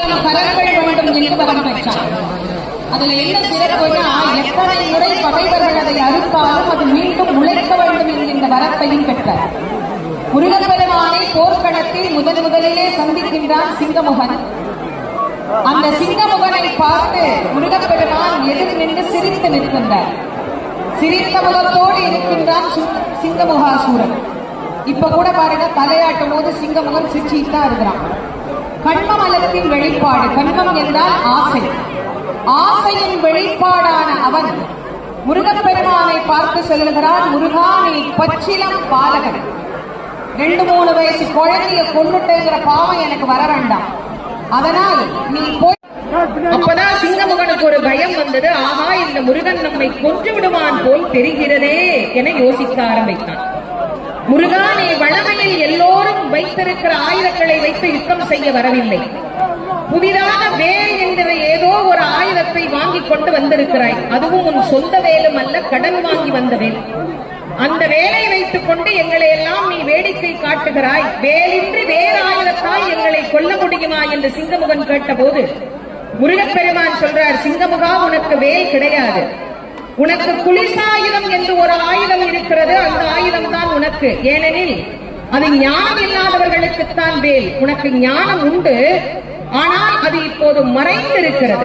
கரங்கள் வேண்டும் என்று வரம் அதுல என்ன சிறப்புனா எத்தனை முறை பகைவர்கள் அதை அறுத்தாலும் அது மீண்டும் உழைக்க வேண்டும் என்கின்ற வரத்தையும் பெற்றார். முருகப்பெருமானை போர்க்களத்தில் முதன் முதலிலே சந்திக்கின்றான் சிங்கமுகன். அந்த சிங்கமுகனை பார்த்து முருகப்பெருமான் எதிர் நின்று சிரித்து நிற்கின்றார். சிரித்த முகத்தோடு இருக்கின்றான் சு- சிங்கமுகாசூரன். இப்ப கூட பாருங்க தலையாட்டும் போது சிங்கமுகம் சிரிச்சிட்டு தான் இருக்கிறான். கண்மமலத்தின் வெளிப்பாடு கண்மம் என்றால் ஆசை. ஆசையின் வெளிப்பாடான அவன் முருகப்பெருமானை பார்த்து சொல்லுகிறான் முருகானை பச்சிலம் பாலகன். ரெண்டு மூணு வயசு குழந்தைய கொண்டுட்டேங்கிற பாவம் எனக்கு வர வேண்டாம். அதனால் நீ போய் அப்பதான் சிங்கமுகனுக்கு ஒரு பயம் வந்தது. ஆஹா இந்த முருகன் நம்மை கொன்று விடுவான் போல் தெரிகிறதே என யோசிக்க ஆரம்பித்தான். முருகானே வளமையில் எல்லோரும் வைத்திருக்கிற ஆயுதங்களை வைத்து யுத்தம் செய்ய வரவில்லை. புதிதாக வேல் என்கிற ஏதோ ஒரு ஆயுதத்தை வாங்கி கொண்டு வந்திருக்கிறாய். அதுவும் உன் சொந்த வேலும் அல்ல கடன் வாங்கி வந்த வேல் அந்த வேலை வைத்துக் கொண்டு எங்களை எல்லாம் நீ வேடிக்கை காட்டுகிறாய். வேலின்றி வேறு ஆயுதத்தால் எங்களை கொல்ல முடியுமா என்று சிங்கமுகன் கேட்டபோது முருகப்பெருமான் சொல்றார் சிங்கமுகா உனக்கு வேல் கிடையாது. உனக்கு குளிசாயுதம் என்று ஒரு ஆயுதம் இருக்கிறது. அந்த ஆயுதம் தான் உனக்கு. ஏனெனில் அது ஞானம் இல்லாதவர்களுக்குத்தான் வேல். உனக்கு ஞானம் உண்டு. ஆனால் அது இப்போது மறைந்திருக்கிறது.